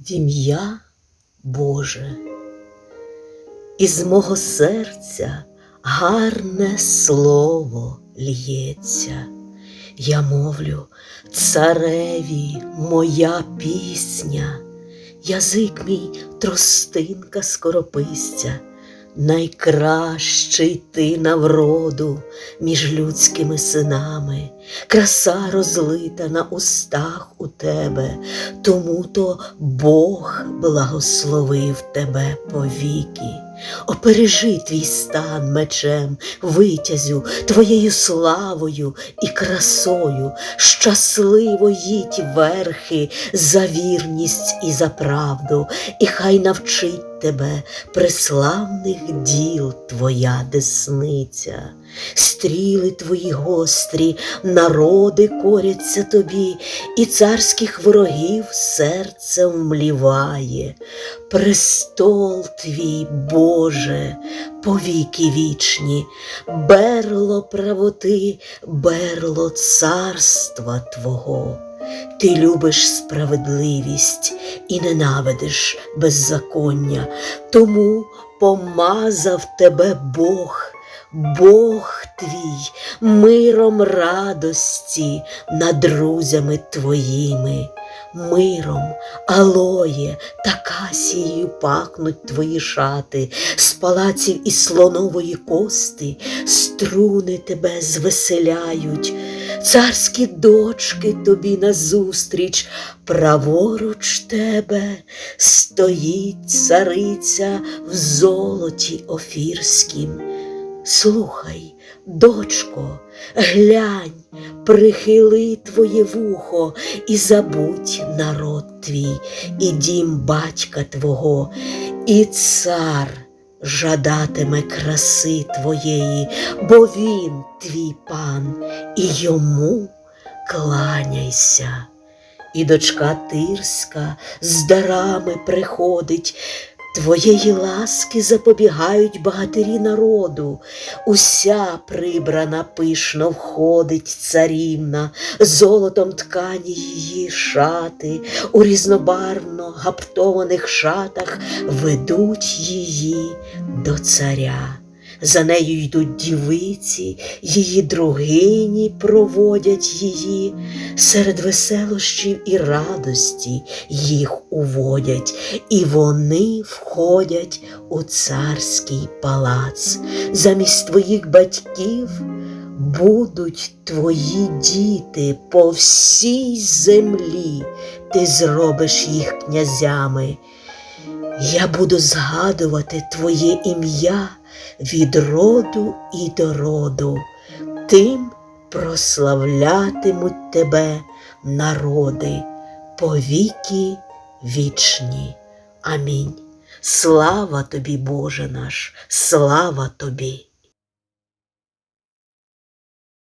в ім'я Боже. Із мого серця гарне слово лється. Я мовлю, цареві моя пісня, язик мій тростинка скорописця, найкращий ти на вроду між людськими синами, краса розлита на устах у тебе, тому то Бог благословив тебе повіки. Опережи твій стан мечем, витязю, твоєю славою і красою, щасливо їдь верхи за вірність і за правду, і хай навчить тебе преславних діл твоя десниця. Стріли твої гострі, народи коряться тобі, і царських ворогів серце вмліває. Престол твій, Боже, повіки вічні, берло правоти, берло царства Твого. Ти любиш справедливість і ненавидиш беззаконня, тому помазав тебе Бог. Бог твій миром радості над друзями твоїми, миром, алоє та касією пахнуть твої шати, з палаців і слонової кости струни тебе звеселяють, царські дочки тобі назустріч, праворуч тебе стоїть цариця в золоті офірськім. Слухай, дочко, глянь, прихили твоє вухо і забудь народ твій, і дім батька твого, і цар жадатиме краси твоєї, бо він твій пан, і йому кланяйся. І дочка Тирська з дарами приходить. Твоєї ласки запобігають багатирі народу, уся прибрана пишно входить царівна, золотом ткані її шати, у різнобарвно гаптованих шатах ведуть її до царя. За нею йдуть дівиці, її другині проводять її, серед веселощів і радості їх уводять, і вони входять у царський палац. Замість твоїх батьків будуть твої діти по всій землі, ти зробиш їх князями. Я буду згадувати твоє ім'я від роду і до роду, тим прославлятимуть тебе народи повіки вічні. Амінь. Слава тобі, Боже наш, слава тобі!